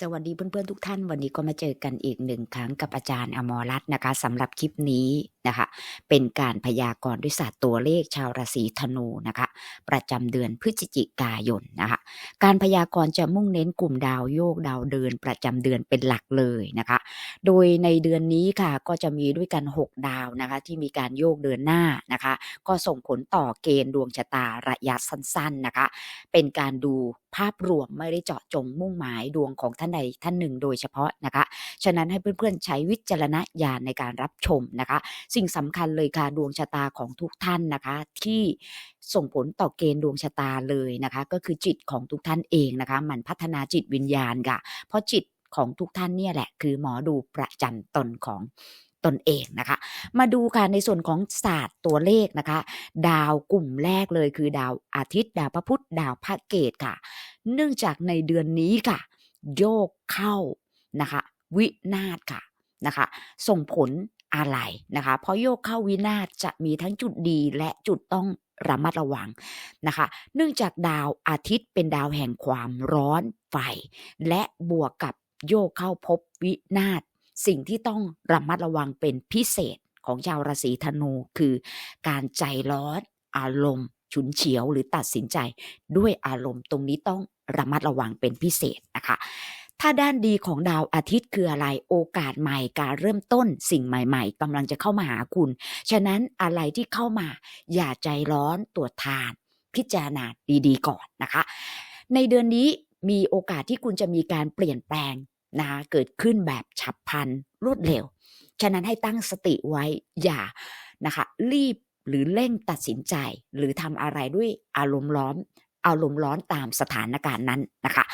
สวัสดีเพื่อนๆทุกท่าน วันนี้ก็มาเจอกันอีกหนึ่งครั้งกับอาจารย์อมรรัตน์นะคะสำหรับคลิปนี้นะคะ เป็นการพยากรณ์ด้วยศาสตร์ตัวเลขชาวราศีธนูนะคะ ประจำเดือนพฤศจิกายนนะคะ การพยากรณ์จะมุ่งเน้นกลุ่มดาวโยกดาวเดินประจำเดือนเป็นหลักเลยนะคะ โดยในเดือนนี้ค่ะก็จะมีด้วยกัน 6 ดาวนะคะที่มีการโยกเดินหน้านะคะ ก็ส่งผลต่อเกณฑ์ดวงชะตาระยะสั้นๆนะคะ เป็นการดูภาพรวมไม่ได้เจาะจงมุ่งหมายดวงของท่านใดท่านหนึ่งโดยเฉพาะนะคะ ฉะนั้นให้เพื่อนๆใช้วิจารณญาณในการรับชมนะคะ สิ่งสำคัญเลยค่ะดวงชะตาของทุกท่านนะคะ ที่ส่งผลต่อเกณฑ์ดวงชะตาเลยนะคะ ก็คือจิตของทุกท่านเองนะคะ มันพัฒนาจิตวิญญาณค่ะ เพราะจิตของทุกท่านเนี่ยแหละ คือหมอดูประจำตนของตนเองนะคะ มาดูค่ะในส่วนของศาสตร์ตัวเลขนะคะ ดาวกลุ่มแรกเลยคือดาวอาทิตย์ ดาวพระพุธดาวพระเกตค่ะ เนื่องจากในเดือนนี้ค่ะ โยกเข้านะคะ วินาศค่ะนะคะ ส่งผลอะไรนะคะ เพราะโยกเข้าวินาศจะมีทั้งจุดดีและจุดต้องระมัดระวังนะคะ เนื่องจากดาวอาทิตย์เป็นดาวแห่งความร้อนไฟ และบวกกับโยกเข้าพบวินาศสิ่งที่ต้องระมัดระวังเป็นพิเศษของชาวราศีธนูคือการใจร้อนอารมณ์ ฉุนเฉียวหรือตัดสินใจด้วยอารมณ์ตรงนี้ต้อง ระมัดระวังเป็นพิเศษนะคะ ถ้าด้านดีของดาวอาทิตย์คืออะไรโอกาสใหม่การเริ่มต้นสิ่งใหม่ๆกำลังจะเข้ามาหาคุณ ฉะนั้นอะไรที่เข้ามา อย่าใจร้อนตรวจทาน พิจารณาดีๆก่อนนะคะ ในเดือนนี้มีโอกาสที่คุณจะมีการเปลี่ยนแปลงนะคะเกิดขึ้นแบบฉับพลันรวดเร็ว ฉะนั้นให้ตั้งสติไว้อย่านะคะรีบหรือเร่งตัดสินใจ หรือทำอะไรด้วยอารมณ์ร้อน อารมณ์ร้อนตามสถานการณ์นั้นนะคะ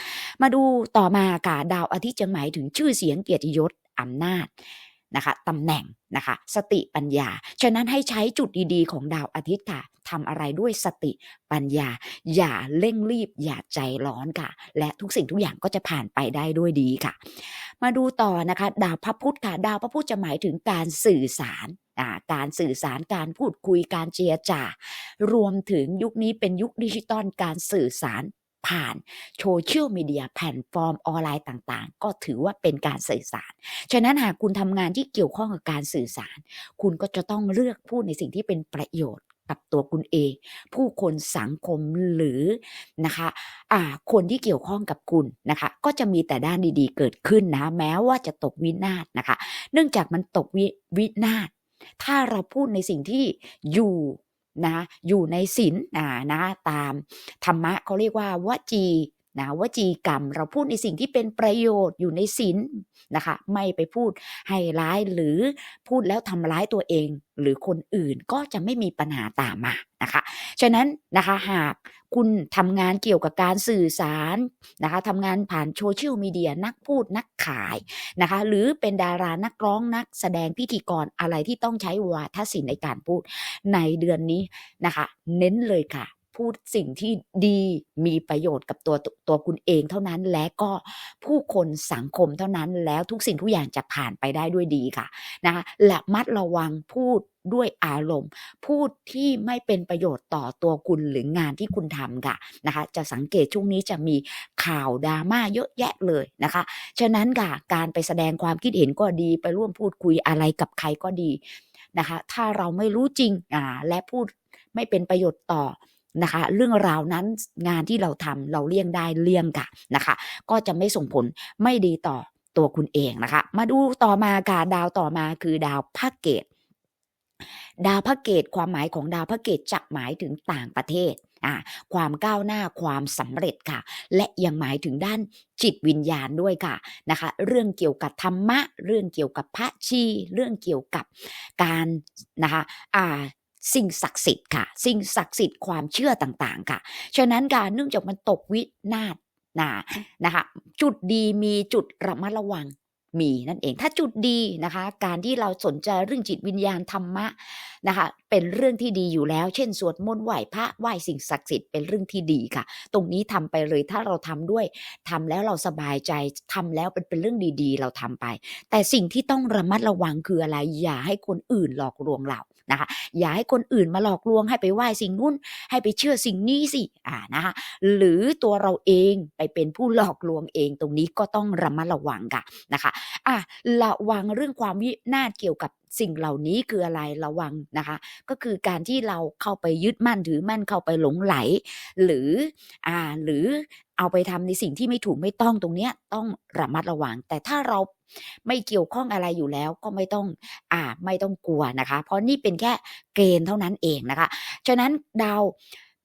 มาดูต่อมาค่ะดาวอาทิตย์จะหมายถึงชื่อเสียงเกียรติยศอำนาจนะคะตำแหน่งนะคะ สติปัญญา ฉะนั้นให้ใช้จุดดีๆ ของดาวอาทิตย์ค่ะ ทำอะไรด้วยสติปัญญา อย่าเร่งรีบ อย่าใจร้อนค่ะ และทุกสิ่งทุกอย่างก็จะผ่านไปได้ด้วยดีค่ะ มาดูต่อนะคะ ดาวพระพุธค่ะ ดาวพระพุธจะหมายถึงการสื่อสารการสื่อสารการพูดคุยการเจรจารวมถึงยุคนี้เป็นยุคดิจิตอลการสื่อสารผ่านโซเชียลมีเดียแพลตฟอร์มออนไลน์ต่างๆ ก็ถือว่าเป็นการสื่อสาร ฉะนั้นหากคุณทำงานที่เกี่ยวข้องกับการสื่อสาร คุณก็จะต้องเลือกพูดในสิ่งที่เป็นประโยชน์ กับตัวคุณเอง ผู้คนสังคมหรือนะคะอ่าคนที่เกี่ยวข้องกับคุณนะคะ ก็จะมีแต่ด้านดีๆเกิดขึ้นนะ แม้ว่าจะตกวินาศนะคะ เนื่องจากมันตกวิวินาศถ้าเราพูดในสิ่งที่อยู่นะอยู่ในศีลนะนะตามธรรมะเขาเรียกว่าวจี นะวจีกรรมเราพูดในสิ่งที่เป็นประโยชน์อยู่ในศีลนะคะ ไม่ไปพูดให้ร้ายหรือพูดแล้วทำร้ายตัวเอง หรือคนอื่นก็จะไม่มีปัญหาตามมานะคะฉะนั้นนะคะหากคุณทำงานเกี่ยวกับการสื่อสารนะคะทำงานผ่านโซเชียลมีเดียนักพูดนักขายนะคะ หรือเป็นดารานักร้องนักแสดงพิธีกรอะไรที่ต้องใช้วาทศิลป์ในการพูดในเดือนนี้นะคะ เน้นเลยค่ะ พูดสิ่งที่ดีมีประโยชน์กับตัวตัวคุณเองเท่านั้นและก็ผู้คนสังคมเท่านั้นแล้วทุกสิ่งทุกอย่างจะผ่านไปได้ด้วยดีค่ะนะคะและมัดระวังพูดด้วยอารมณ์ พูดที่ไม่เป็นประโยชน์ต่อตัวคุณหรืองานที่คุณทำค่ะนะคะจะสังเกตช่วงนี้จะมีข่าวดราม่าเยอะแยะเลยนะคะฉะนั้นค่ะการไปแสดงความคิดเห็นก็ดีไปร่วมพูดคุยอะไรกับใครก็ดีนะคะถ้าเราไม่รู้จริงอ่าและพูดไม่เป็นประโยชน์ต่อ นะคะ เรื่องราวนั้นงานที่เราทำเราเลี่ยงได้เลี่ยงค่ะนะคะ ก็จะไม่ส่งผลไม่ดีต่อตัวคุณเองนะคะ มาดูต่อมาค่ะดาวต่อมาคือดาวพระเกตดาวพระเกตความหมายของดาวพระเกตจะหมายถึงต่างประเทศอ่าความก้าวหน้าความสำเร็จค่ะ และยังหมายถึงด้านจิตวิญญาณด้วยค่ะนะคะ เรื่องเกี่ยวกับธรรมะ เรื่องเกี่ยวกับพระชี เรื่องเกี่ยวกับการนะคะอ่า สิ่งศักดิ์สิทธิ์ค่ะ สิ่งศักดิ์สิทธิ์ความเชื่อต่างๆ ค่ะ ฉะนั้นการเนื่องจากมันตกวินาศนะนะคะจุดดีมีจุดระมัดระวังมีนั่นเองถ้าจุดดีนะคะ การที่เราสนใจเรื่องจิตวิญญาณธรรมะนะคะ เป็นเรื่องที่ดีอยู่แล้ว เช่น สวดมนต์ไหว้พระไหว้สิ่งศักดิ์สิทธิ์เป็นเรื่องที่ดีค่ะ ตรงนี้ทำไปเลยถ้าเราทำด้วยทำแล้วเราสบายใจทำแล้วเป็นเป็นเรื่องดีๆ เราทำไป แต่สิ่งที่ต้องระมัดระวังคืออะไร อย่าให้คนอื่นหลอกลวงเรานะคะอย่าให้คนอื่นมาหลอกลวงให้ไปไหว้สิ่งนู้นให้ไปเชื่อสิ่งนี้สิอ่านะคะหรือตัวเราเองไปเป็นผู้หลอกลวงเองตรงนี้ก็ต้องระมัดระวังค่ะนะคะอะระวังเรื่องความวินาศเกี่ยวกับ สิ่งเหล่านี้คืออะไรระวังนะคะ ก็คือการที่เราเข้าไปยึดมั่นถือมั่นเข้าไปหลงไหล หรืออ่าหรือเอาไปทำในสิ่งที่ไม่ถูกไม่ต้องตรงเนี้ยต้องระมัดระวัง แต่ถ้าเราไม่เกี่ยวข้องอะไรอยู่แล้วก็ไม่ต้องอ่าไม่ต้องกลัวนะคะ เพราะนี่เป็นแค่เกณฑ์เท่านั้นเองนะคะ ฉะนั้นดาว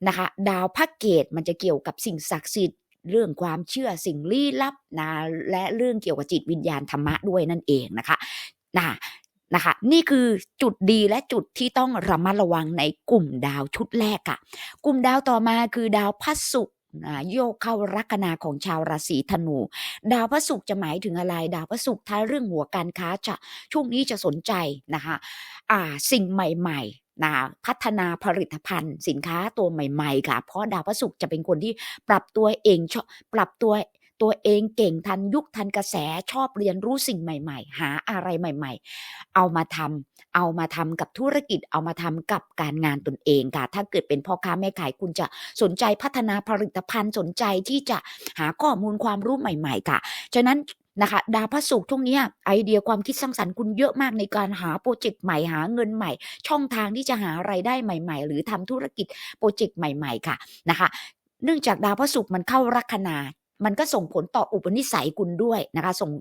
นะคะ ดาวพระเกตมันจะเกี่ยวกับสิ่งศักดิ์สิทธิ์เรื่องความเชื่อสิ่งลี้ลับนะและเรื่องเกี่ยวกับจิตวิญญาณธรรมะด้วยนั่นเองนะคะนะ นะคะ นี่คือจุดดีและจุดที่ต้องระมัดระวังในกลุ่มดาวชุดแรกค่ะ กลุ่มดาวต่อมาคือดาวพระศุกร์นะโยกเข้าลัคนาของชาวราศีธนู ดาวพระศุกร์จะหมายถึงอะไร ดาวพระศุกร์ถ้าเรื่องหัวการค้าจะช่วงนี้จะสนใจนะคะอ่าสิ่งใหม่ๆนะพัฒนาผลิตภัณฑ์ สินค้าตัวใหม่ ๆ ค่ะ เพราะดาวพระศุกร์จะเป็นคนที่ปรับตัวเองปรับตัว ตัวเองเก่งทันยุคทันกระแสชอบเรียนรู้สิ่งใหม่ๆ หาอะไรใหม่ ๆ เอามาทำเอามาทำกับธุรกิจเอามาทำกับการงานตนเองค่ะ ถ้าเกิดเป็นพ่อค้าแม่ขายคุณจะสนใจพัฒนาผลิตภัณฑ์สนใจที่จะหาข้อมูลความรู้ใหม่ ๆ ค่ะฉะนั้นนะคะดาวพระศุกร์ช่วงเนี้ยไอเดียความคิดสร้างสรรค์คุณเยอะมากในการหาโปรเจกต์ใหม่หาเงินใหม่ ช่องทางที่จะหาไรายได้ใหม่ ๆ หรือทำธุรกิจโปรเจกต์ใหม่ ๆ ค่ะนะคะ เนื่องจากดาวพระศุกร์มันเข้าลัคนา มันก็ส่งผลต่ออุปนิสัยคุณด้วยนะคะ ส่ง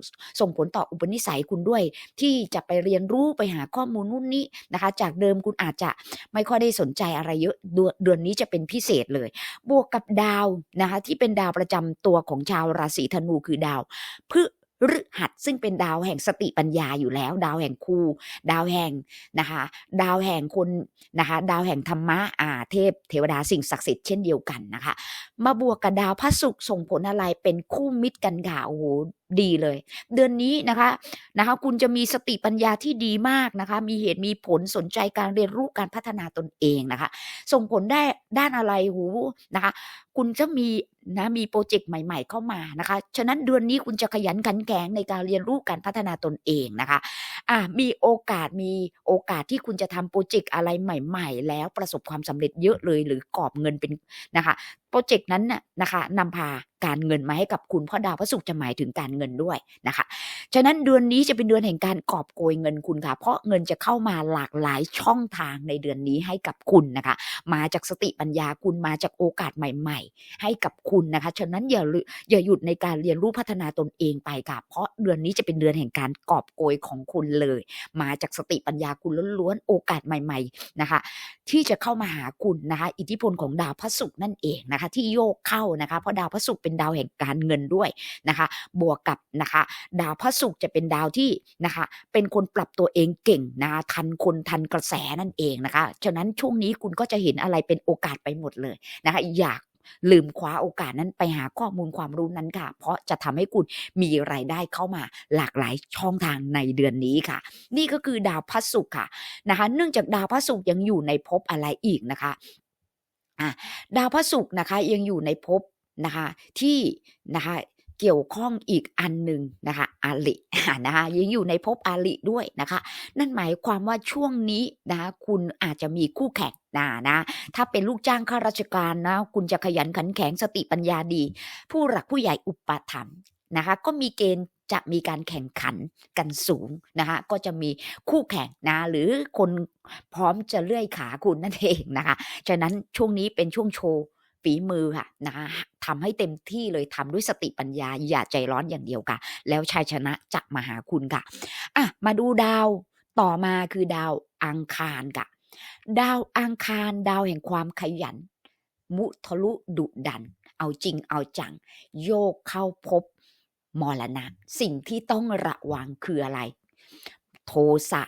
ส่งผลต่ออุปนิสัยคุณด้วย ที่จะไปเรียนรู้ไปหาข้อมูลนู่นนี่นะคะ จากเดิมคุณอาจจะไม่ค่อยได้สนใจอะไรเยอะเดือนเดือนนี้จะเป็นพิเศษเลย บวกกับดาวนะคะ ที่เป็นดาวประจำตัวของชาวราศีธนูคือดาวพฤ ฤหัสซึ่งเป็นดาวแห่งสติปัญญาอยู่แล้ว ดาวแห่งครูดาวแห่งนะคะ ดาวแห่งคนนะคะ ดาวแห่งธรรมะอ่าเทพ เทวดาสิ่งศักดิ์สิทธิ์เช่นเดียวกันนะคะ มาบวกกับดาวพระศุกร์ส่งผลอะไรเป็นคู่มิตรกันค่ะโอ้โห ดีเลย เดือนนี้นะคะนะคะคุณจะมีสติปัญญาที่ดีมากนะคะ มีเหตุมีผลสนใจการเรียนรู้การพัฒนาตนเองนะคะ ส่งผลได้ด้านอะไรหูนะคะ คุณจะมีนะมีโปรเจกต์ใหม่ ๆ เข้ามานะคะ ฉะนั้นเดือนนี้คุณจะขยันขันแข็งในการเรียนรู้การพัฒนาตนเองนะคะอ่ามีโอกาสมีโอกาสที่คุณจะทำโปรเจกต์อะไรใหม่ ๆ แล้วประสบความสำเร็จเยอะเลย หรือกอบเงินเป็นนะคะ โปรเจกต์นั้นน่ะนะคะนำพาการเงินมาให้กับคุณเพราะดาวพระศุกร์จะหมายถึงการเงินด้วยนะคะ ฉะนั้นเดือนนี้จะเป็นเดือนแห่งการกอบโกยเงินคุณค่ะ เพราะเงินจะเข้ามาหลากหลายช่องทางในเดือนนี้ให้กับคุณนะคะ มาจากสติปัญญาคุณมาจากโอกาสใหม่ ๆ ให้กับคุณนะคะ ฉะนั้นอย่าอย่าหยุดในการเรียนรู้พัฒนาตนเองไปค่ะ เพราะเดือนนี้จะเป็นเดือนแห่งการกอบโกยของคุณเลย มาจากสติปัญญาคุณล้วนๆโอกาสใหม่ ๆนะคะ ที่จะเข้ามาหาคุณนะคะ อิทธิพลของดาวพระศุกร์นั่นเองนะคะที่โยกเข้านะคะเพราะดาวพระศุกร์เป็นดาวแห่งการเงินด้วยนะคะบวกกับนะคะดาวพระศุกร์จะเป็นดาวที่นะคะเป็นคนปรับตัวเองเก่งนะคะทันคนทันกระแสนั่นเองนะคะฉะนั้นช่วงนี้คุณก็จะเห็นอะไรเป็นโอกาสไปหมดเลยนะคะอยากลืมคว้าโอกาสนั้นไปหาข้อมูลความรู้นั้นค่ะ เพราะจะทำให้คุณมีรายได้เข้ามาหลากหลายช่องทางในเดือนนี้ค่ะ นี่ก็คือดาวพระศุกร์ค่ะนะคะ เนื่องจากดาวพระศุกร์ยังอยู่ในภพอะไรอีกนะคะ อะดาวพระศุกร์นะคะยังอยู่ในภพนะคะที่นะคะเกี่ยวข้องอีกอันหนึ่งนะคะอาลินะคะยังอยู่ในภพอาลิด้วยนะคะ นั่นหมายความว่าช่วงนี้นะคะคุณอาจจะมีคู่แข่งนะนะถ้าเป็นลูกจ้างข้าราชการนะคุณจะขยันขันแข็งสติปัญญาดี ผู้หลักผู้ใหญ่อุปถัมภ์นะคะก็มีเกณฑ์ จะมีการแข่งขันกันสูงนะคะก็จะมีคู่แข่งนะหรือคนพร้อมจะเลื่อยขาคุณนั่นเองนะคะฉะนั้นช่วงนี้เป็นช่วงโชว์ฝีมือค่ะนะคะทำให้เต็มที่เลยทำด้วยสติปัญญาอย่าใจร้อนอย่างเดียวค่ะ แล้วชัยชนะจะมาหาคุณค่ะอะมาดูดาวต่อมาคือดาวอังคารค่ะ ดาวอังคารดาวแห่งความขยัน มุทะลุดุดัน เอาจริงเอาจัง โยกเข้าพบ มรณะ สิ่งที่ต้องระวังคืออะไร โทสะ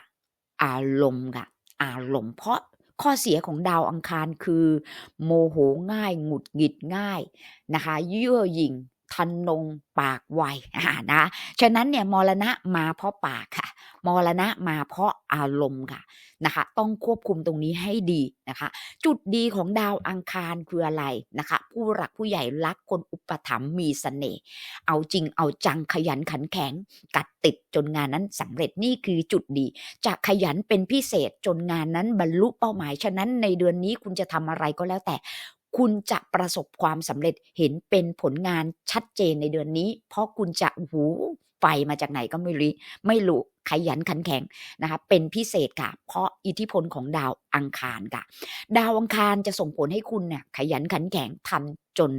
อารมณ์อะอารมณ์เพราะข้อเสียของดาวอังคารคือ โมโหง่าย หงุดหงิดง่ายนะคะเยื่อหยิ่งทันนงปากไวอ่านะ ฉะนั้นเนี่ยมรณะมาเพราะปากค่ะ มรณะมาเพราะอารมณ์ค่ะนะคะ ต้องควบคุมตรงนี้ให้ดีนะคะ จุดดีของดาวอังคารคืออะไรนะคะ ผู้หลักผู้ใหญ่รักคนอุปถัมภ์มีเสน่ห์เอาจริงเอาจังขยันขันแข็ง กัดติดจนงานนั้นสำเร็จนี่คือจุดดี จะขยันเป็นพิเศษจนงานนั้นบรรลุเป้าหมายฉะนั้นในเดือนนี้คุณจะทำอะไรก็แล้วแต่คุณจะประสบความสำเร็จเห็นเป็นผลงานชัดเจนในเดือนนี้ เพราะคุณจะหู ไฟมาจากไหนก็ไม่รู้ไม่รู้ขยันขันแข็งนะคะเป็นพิเศษค่ะ เพราะอิทธิพลของดาวอังคารค่ะ ดาวอังคารจะส่งผลให้คุณเนี่ยขยันขันแข็งทำจน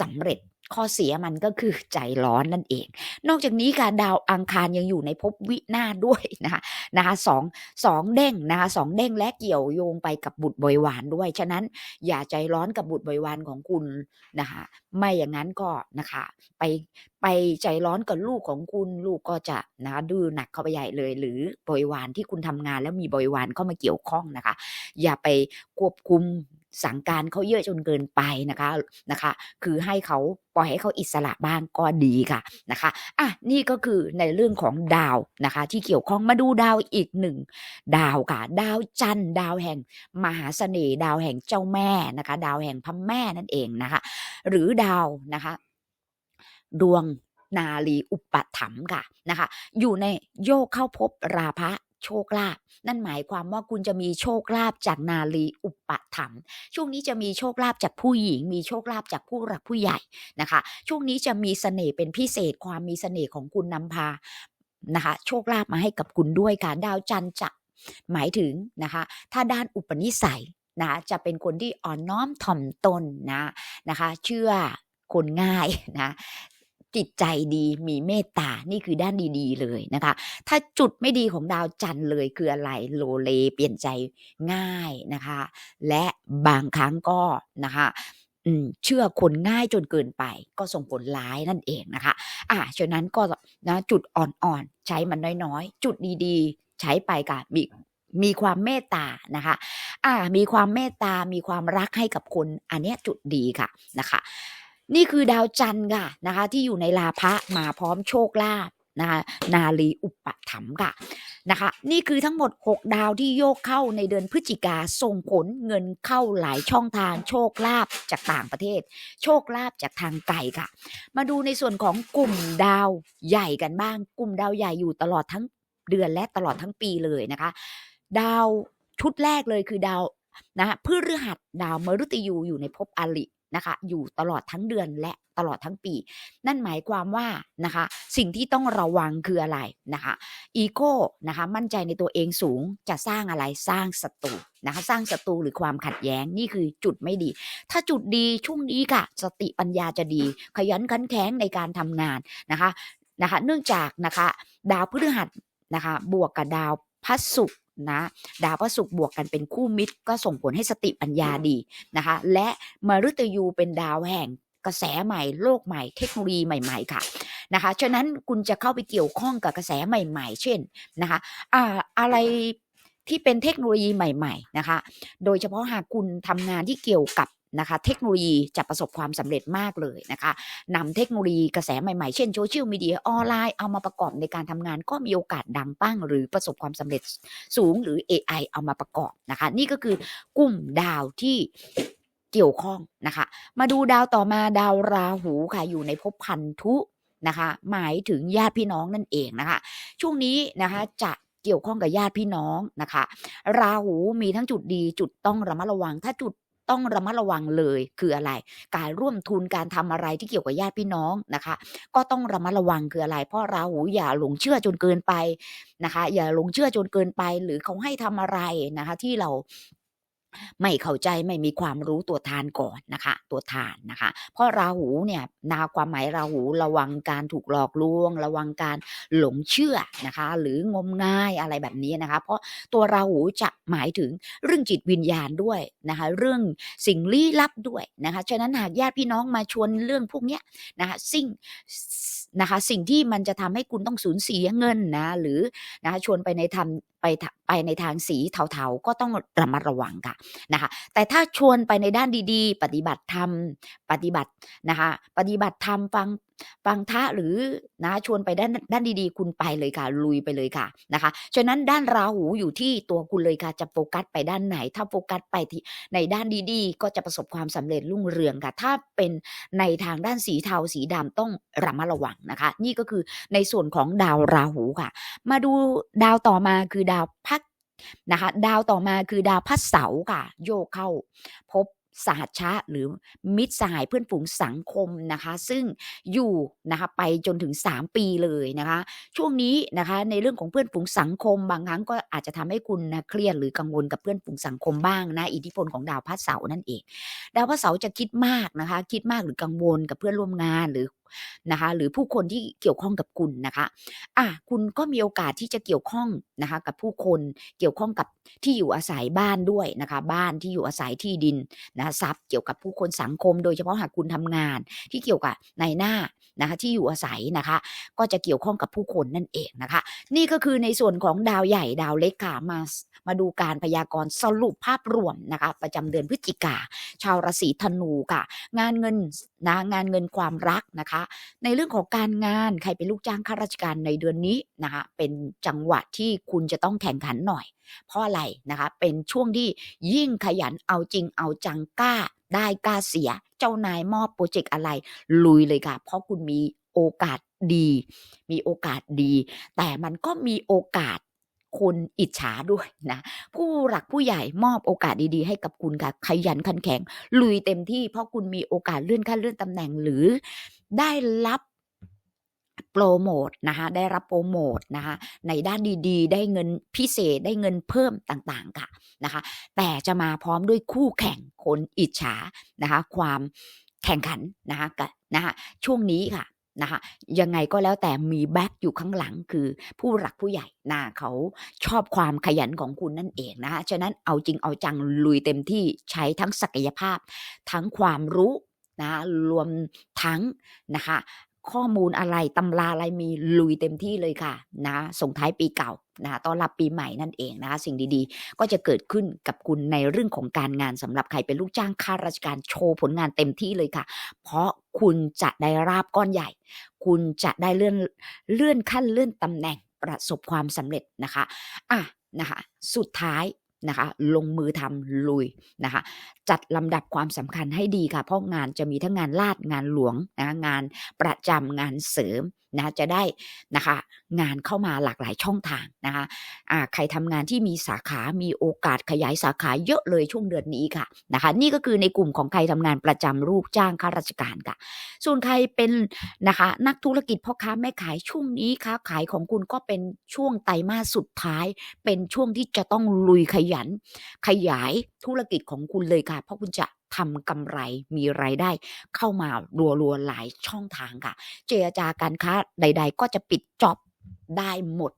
สำเร็จ ข้อเสียมันก็คือใจร้อนนั่นเอง นอกจากนี้ค่ะดาวอังคารยังอยู่ในภพวินาด้วยนะคะนะคะสองสองเด้งนะคะสองเด้งและเกี่ยวโยงไปกับบุตรบริวารด้วย ฉะนั้นอย่าใจร้อนกับบุตรบริวารของคุณนะคะไม่อย่างนั้นก็นะคะไปไปใจร้อนกับลูกของคุณลูกก็จะนะคะดื้อหนักเข้าไปใหญ่เลย หรือบริวารที่คุณทำงานแล้วมีบริวารเข้ามาเกี่ยวข้องนะคะ อย่าไปควบคุม สั่งการเขาเยอะจนเกินไปนะคะนะคะ คือให้เขาปล่อยให้เขาอิสระบ้างก็ดีค่ะนะคะอะนี่ก็คือในเรื่องของดาวนะคะ ที่เกี่ยวข้องมาดูดาวอีกหนึ่งดาวค่ะ ดาวจันทร์ดาวแห่งมหาเสน่ห์ดาวแห่งเจ้าแม่นะคะ ดาวแห่งพระแม่นั่นเองนะคะ หรือดาวนะคะ ดวงนาลีอุปถัมภ์ค่ะนะคะ อยู่ในโยกเข้าพบราพะ โชคลาภนั่นหมายความว่าคุณจะมีโชคลาภจากนาลีอุปถัมภ์ช่วงนี้จะมีโชคลาภจากผู้หญิง มีโชคลาภจากผู้หลักผู้ใหญ่นะคะ ช่วงนี้จะมีเสน่ห์เป็นพิเศษความมีเสน่ห์ของคุณนำพานะคะโชคลาภมาให้กับคุณด้วยค่ะดาวจันทร์จะหมายถึงนะคะ ถ้าด้านอุปนิสัยนะจะเป็นคนที่อ่อนน้อมถ่อมตนนะนะคะ เชื่อคนง่ายนะ จิตใจดีมีเมตตา นี่คือด้านดีๆเลยนะคะ ถ้าจุดไม่ดีของดาวจันทร์เลยคืออะไรโลเลเปลี่ยนใจง่ายนะคะ และบางครั้งก็นะคะเชื่อคนง่ายจนเกินไป ก็ส่งผลร้ายนั่นเองนะคะอ่าฉะนั้นก็นะจุดอ่อนๆ ใช้มันน้อยๆ จุดดีๆ ใช้ไปค่ะมีมีความเมตตานะคะ อ่า มีความเมตตา มีความรักให้กับคน อันเนี้ยจุดดีค่ะนะคะ นี่คือดาวจันทร์ค่ะนะคะ ที่อยู่ในลาภะมาพร้อมโชคลาภนะคะนาลีอุปถัมภ์ค่ะนะคะ นี่คือทั้งหมด 6 ดาวที่โยกเข้าในเดือนพฤศจิกาส่งผลเงินเข้าหลายช่องทางโชคลาภจากต่างประเทศ โชคลาภจากทางไกลค่ะ มาดูในส่วนของกลุ่มดาวใหญ่กันบ้าง กลุ่มดาวใหญ่อยู่ตลอดทั้งเดือนและตลอดทั้งปีเลยนะคะ ดาวชุดแรกเลยคือดาวนะพฤหัสดาวมฤตยูอยู่ในภพอลิ นะคะ อยู่ตลอดทั้งเดือนและตลอดทั้งปี นั่นหมายความว่านะคะ สิ่งที่ต้องระวังคืออะไรนะคะอีโก้นะคะมั่นใจในตัวเองสูงจะสร้างอะไรสร้างศัตรูนะคะสร้างศัตรูหรือความขัดแย้งนี่คือจุดไม่ดี ถ้าจุดดีช่วงนี้ค่ะ สติปัญญาจะดี ขยันขันแข็งในการทำงานนะคะนะคะ เนื่องจากนะคะ ดาวพฤหัสนะคะ บวกกับดาวพัสสุกร์ นะ ดาวพระศุกร์บวกกันเป็นคู่มิตร ก็ส่งผลให้สติปัญญาดีนะคะ และมฤตยูเป็นดาวแห่งกระแสใหม่โลกใหม่เทคโนโลยีใหม่ ๆ ค่ะนะคะฉะนั้นคุณจะเข้าไปเกี่ยวข้องกับกระแสใหม่ ๆ เช่นนะคะอ่าอะไรที่เป็นเทคโนโลยีใหม่ ๆ นะคะ โดยเฉพาะหากคุณทำงานที่เกี่ยวกับ นะคะเทคโนโลยีจะประสบความสำเร็จมากเลยนะคะนำเทคโนโลยีกระแสใหม่ๆ เช่นโซเชียลมีเดียออนไลน์เอามาประกอบในการทำงานก็มีโอกาสดังปั้ง หรือประสบความสำเร็จสูงหรือ AI เอามาประกอบนะคะ นี่ก็คือกลุ่มดาวที่เกี่ยวข้องนะคะ มาดูดาวต่อมาดาวราหูค่ะอยู่ในภพพันธุนะคะ หมายถึงญาติพี่น้องนั่นเองนะคะ ช่วงนี้นะคะจะเกี่ยวข้องกับญาติพี่น้องนะคะ ราหูมีทั้งจุดดีจุดต้องระมัดระวัง ถ้าจุด ต้องระมัดระวังเลยคืออะไร การร่วมทุนการทำอะไรที่เกี่ยวกับญาติพี่น้องนะคะ ก็ต้องระมัดระวังคืออะไร เพราะราหูอย่าหลงเชื่อจนเกินไปนะคะ อย่าหลงเชื่อจนเกินไปหรือเขาให้ทำอะไรนะคะ ที่เรา ไม่เข้าใจไม่มีความรู้ตัวทานก่อนนะคะ ตัวทานนะคะ เพราะราหูเนี่ยนาความหมายราหูระวังการถูกหลอกลวง ระวังการหลงเชื่อนะคะ หรืองมงายอะไรแบบนี้นะคะ เพราะตัวราหูจะหมายถึงเรื่องจิตวิญญาณด้วยนะคะ เรื่องสิ่งลี้ลับด้วยนะคะฉะนั้นหากญาติพี่น้องมาชวนเรื่องพวกเนี้ยนะคะสิ่งนะคะสิ่งที่มันจะทำให้คุณต้องสูญเสียเงินนะหรือนะคะชวนไปในทำไปไปในทางสีเทาๆ ก็ต้องระมัดระวังค่ะนะคะ แต่ถ้าชวนไปในด้านดีๆ ปฏิบัติธรรมปฏิบัตินะคะปฏิบัติธรรมฟังฟังทะหรือนะชวนไปด้านด้านดีๆ คุณไปเลยค่ะลุยไปเลยค่ะนะคะฉะนั้นด้านราหูอยู่ที่ตัวคุณเลยค่ะจะโฟกัสไปด้านไหน ถ้าโฟกัสไปที่ในด้านดีๆ ก็จะประสบความสำเร็จรุ่งเรืองค่ะ ถ้าเป็นในทางด้านสีเทาสีดำต้องระมัดระวังนะคะ นี่ก็คือในส่วนของดาวราหูค่ะ มาดูดาวต่อมาคือดาวพักนะคะ ดาวต่อมาคือดาวพัดเสาค่ะ โยกเข้า พบสหชะหรือมิตรสหายเพื่อนฝูงสังคมนะคะ ซึ่งอยู่นะคะไปจนถึง 3 ปีเลยนะคะ ช่วงนี้นะคะในเรื่องของเพื่อนฝูงสังคม บางครั้งก็อาจจะทำให้คุณนะเครียดหรือกังวลกับเพื่อนฝูงสังคมบ้างนะอิทธิพลของดาวพระเสาร์นั่นเอง ดาวพระเสาร์จะคิดมากนะคะ คิดมากหรือกังวลกับเพื่อนร่วมงานหรือ นะคะ หรือผู้คนที่เกี่ยวข้องกับคุณนะคะอะคุณก็มีโอกาสที่จะเกี่ยวข้องนะคะ กับผู้คนเกี่ยวข้องกับที่อยู่อาศัยบ้านด้วยนะคะ บ้านที่อยู่อาศัยที่ดินนะทรัพย์เกี่ยวกับผู้คนสังคม โดยเฉพาะหากคุณทำงาน ที่เกี่ยวกับในหน้านะคะ ที่อยู่อาศัยนะคะ ก็จะเกี่ยวข้องกับผู้คนนั่นเองนะคะ นี่ก็คือในส่วนของดาวใหญ่ดาวเล็กค่ะมามาดูการพยากรณ์สรุปภาพรวมนะคะ ประจำเดือนพฤศจิกา ชาวราศีธนูค่ะ งานเงินนะงานเงินความรักนะคะในเรื่องของการงานใครเป็นลูกจ้างข้าราชการในเดือนนี้นะคะเป็นจังหวะที่คุณจะต้องแข่งขันหน่อย เพราะอะไรนะคะเป็นช่วงที่ยิ่งขยันเอาจริงเอาจังกล้าได้กล้าเสีย เจ้านายมอบโปรเจกต์อะไร ลุยเลยค่ะ เพราะคุณมีโอกาสดี มีโอกาสดี แต่มันก็มีโอกาสคนอิจฉาด้วยนะ ผู้หลักผู้ใหญ่มอบโอกาสดีๆ ให้กับคุณค่ะขยันขันแข็ง ลุยเต็มที่เพราะคุณมีโอกาสเลื่อนขั้นเลื่อนตำแหน่งหรือ ได้รับโปรโมทนะคะได้รับโปรโมทนะคะในด้านดีๆ ได้เงินพิเศษได้เงินเพิ่มต่างๆค่ะนะคะแต่จะมาพร้อมด้วยคู่แข่งคนอิจฉานะคะความแข่งขันนะคะกับนะคะช่วงนี้ค่ะนะคะยังไงก็แล้วแต่มีแบ็กอยู่ข้างหลังคือผู้หลักผู้ใหญ่นะเขาชอบความขยันของคุณนั่นเองนะคะฉะนั้นเอาจริงเอาจังลุยเต็มที่ใช้ทั้งศักยภาพ ทั้งความรู้ นะรวมทั้งนะคะข้อมูลอะไรตำราอะไรมีลุยเต็มที่เลยค่ะนะส่งท้ายปีเก่านะต้อนรับปีใหม่นั่นเองนะคะสิ่งดีๆ ก็จะเกิดขึ้นกับคุณในเรื่องของการงานสำหรับใครเป็นลูกจ้างข้าราชการโชว์ผลงานเต็มที่เลยค่ะ เพราะคุณจะได้ราบก้อนใหญ่ คุณจะได้เลื่อนเลื่อนขั้นเลื่อนตำแหน่งประสบความสำเร็จนะคะอะนะคะสุดท้ายนะคะลงมือทำลุยนะคะ จัดลำดับความสำคัญให้ดีค่ะ เพราะงานจะมีทั้งงานลาดงานหลวงนะงานประจำงานเสริมนะจะได้นะคะงานเข้ามาหลากหลายช่องทางนะคะอ่าใครทำงานที่มีสาขามีโอกาสขยายสาขาเยอะเลยช่วงเดือนนี้ค่ะนะคะนี่ก็คือในกลุ่มของใครทำงานประจำลูกจ้างข้าราชการค่ะ ส่วนใครเป็นนะคะนักธุรกิจพ่อค้าแม่ขายช่วงนี้ค้าขายของคุณก็เป็นช่วงไตรมาสสุดท้าย เป็นช่วงที่จะต้องลุยขยัน ขยายธุรกิจของคุณเลยค่ะเพราะคุณจะทำกำไรมีไรายได้ เข้ามารัวๆหลายช่องทางค่ะ เจรจาการค้าใด ๆ ก็จะปิดจ็อบได้หมด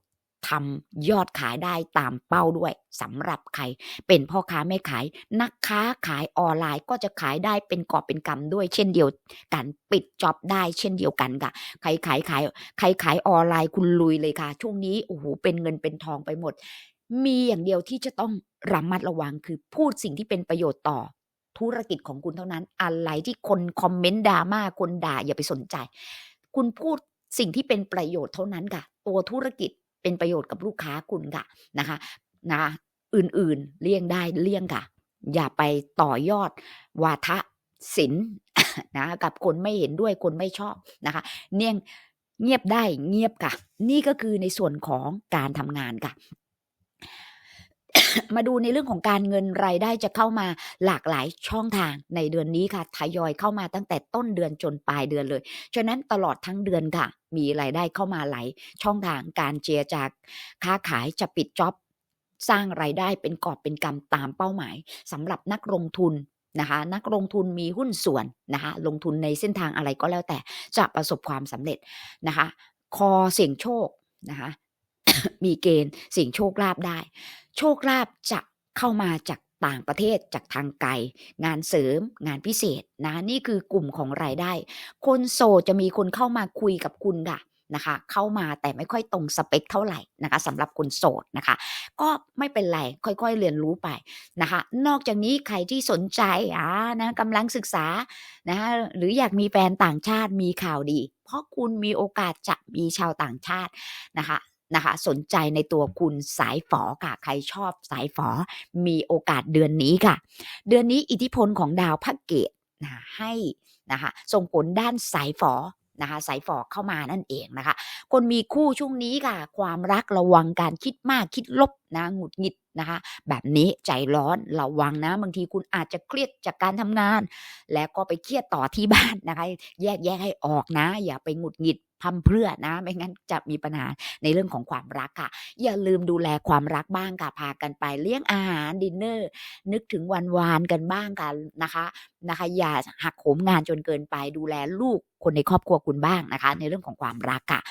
ทำยอดขายได้ตามเป้าด้วยสำหรับใคร เป็นพ่อค้าแม่ขาย นักค้าขายออนไลน์ก็จะขายได้เป็นกอบเป็นกำด้วย เช่นเดียวกันปิดจ็อบได้ เช่นเดียวกันค่ะใครขายขายใครขายออนไลน์คุณลุยเลยค่ะ ช่วงนี้โอ้โหเป็นเงินเป็นทองไปหมด มีอย่างเดียวที่จะต้องระมัดระวังคือพูดสิ่งที่เป็นประโยชน์ต่อธุรกิจของคุณเท่านั้น อะไรที่คนคอมเมนต์ดราม่าคนด่าอย่าไปสนใจ คุณพูดสิ่งที่เป็นประโยชน์เท่านั้นค่ะ ตัวธุรกิจเป็นประโยชน์กับลูกค้าคุณค่ะนะคะนะอื่นๆเลี่ยงได้เลี่ยงค่ะ อย่าไปต่อยอดวาทะศิล์นะกับคนไม่เห็นด้วยคนไม่ชอบนะคะ เนียงเงียบได้เงียบค่ะ นี่ก็คือในส่วนของการทำงานค่ะ มาดูในเรื่องของการเงินรายได้จะเข้ามาหลากหลายช่องทางในเดือนนี้ค่ะทยอยเข้ามาตั้งแต่ต้นเดือนจนปลายเดือนเลย ฉะนั้นตลอดทั้งเดือนค่ะ มีรายได้เข้ามาหลายช่องทางการเจรจากค้าขายจะปิดจ็อบสร้างรายได้เป็นกอบเป็นกำตามเป้าหมายสำหรับนักลงทุนนะคะนักลงทุนมีหุ้นส่วนนะคะลงทุนในเส้นทางอะไรก็แล้วแต่จะประสบความสำเร็จนะคะ คอเสี่ยงโชคนะคะมีเกณฑ์เสี่ยงโชคลาภได้ โชคลาภจะเข้ามาจากต่างประเทศจากทางไกล งานเสริมงานพิเศษนะนี่คือกลุ่มของรายได้ คนโสดจะมีคนเข้ามาคุยกับคุณค่ะนะคะเข้ามาแต่ไม่ค่อยตรงสเปคเท่าไหร่นะคะสำหรับคนโสดนะคะ ก็ไม่เป็นไรค่อยๆเรียนรู้ไปนะคะ นอกจากนี้ใครที่สนใจอ่านะกำลังศึกษานะคะหรืออยากมีแฟนต่างชาติมีข่าวดี เพราะคุณมีโอกาสจะมีชาวต่างชาตินะคะ นะคะ สนใจในตัวคุณสายฝอค่ะ ใครชอบสายฝอ มีโอกาสเดือนนี้ค่ะ เดือนนี้อิทธิพลของดาวพระเกตนะะให้นะคะส่งผลด้านสายฝอนะคะสายฝอเข้ามานั่นเองนะคะ คนมีคู่ช่วงนี้ค่ะ ความรักระวังการคิดมากคิดลบนะหงุดหงิดนะคะ แบบนี้ใจร้อนระวังนะ บางทีคุณอาจจะเครียดจากการทำงาน แล้วก็ไปเครียดต่อที่บ้านนะคะ แยกแยกให้ออกนะ อย่าไปหงุดหงิด พำเพื่อนะ ไม่งั้นจะมีปัญหาในเรื่องของความรักค่ะ อย่าลืมดูแลความรักบ้างค่ะ พากันไปเลี้ยงอาหารดินเนอร์ นึกถึงวันวานกันบ้างกันนะคะนะคะ อย่าหักโหมงานจนเกินไป ดูแลลูกคนในครอบครัวคุณบ้างนะคะ ในเรื่องของความรักค่ะ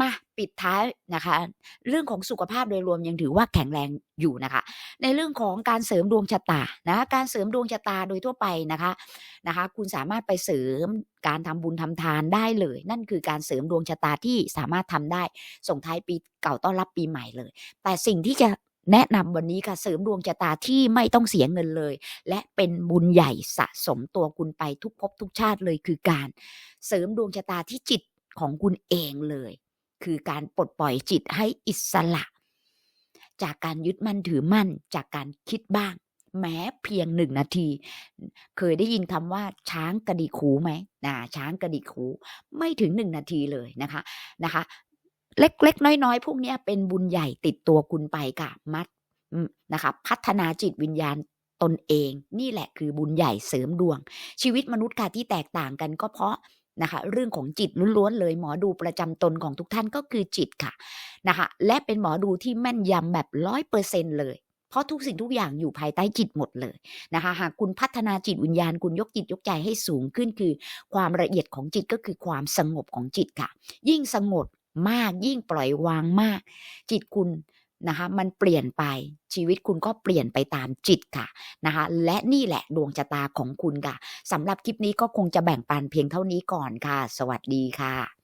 มาปิดท้ายนะคะ เรื่องของสุขภาพโดยรวมยังถือว่าแข็งแรงอยู่นะคะ ในเรื่องของการเสริมดวงชะตานะการเสริมดวงชะตาโดยทั่วไปนะคะนะคะ คุณสามารถไปเสริม การทำบุญทำทานได้เลย นั่นคือการเสริมดวงชะตาที่สามารถทำได้ ส่งท้ายปีเก่าต้อนรับปีใหม่เลย แต่สิ่งที่จะแนะนำวันนี้ค่ะเสริมดวงชะตาที่ไม่ต้องเสียเงินเลย และเป็นบุญใหญ่สะสมตัวคุณไปทุกภพทุกชาติเลยคือการ เสริมดวงชะตาที่จิตของคุณเองเลย คือการปลดปล่อยจิตให้อิสระ จากการยึดมั่นถือมั่นจากการคิดบ้าง แม้เพียงหนึ่งนาที เคยได้ยินคำว่าช้างกระดิกหูไหมนะช้างกระดิกหูไม่ถึงหนึ่งนาทีเลยนะคะนะคะ เล็กๆ น้อยๆ พวกนี้เป็นบุญใหญ่ติดตัวคุณไปค่ะมัดนะคะพัฒนาจิตวิญญาณตนเอง นี่แหละคือบุญใหญ่เสริมดวง ชีวิตมนุษย์ค่ะที่แตกต่างกันก็เพราะนะคะเรื่องของจิตล้วนๆเลยหมอดูประจำตนของทุกท่านก็คือจิตค่ะนะคะและเป็นหมอดูที่แม่นยำแบบร้อยเปอร์เซ็นเลย เพราะทุกสิ่งทุกอย่างอยู่ภายใต้จิตหมดเลยนะคะ หากคุณพัฒนาจิตวิญญาณคุณยกจิตยกใจให้สูงขึ้นคือ ความละเอียดของจิตก็คือความสงบของจิตค่ะ ยิ่งสงบมากยิ่งปล่อยวางมาก จิตคุณนะคะมันเปลี่ยนไปชีวิตคุณก็เปลี่ยนไปตามจิตค่ะนะคะและนี่แหละดวงชะตาของคุณค่ะสำหรับคลิปนี้ก็คงจะแบ่งปันเพียงเท่านี้ก่อนค่ะ สวัสดีค่ะ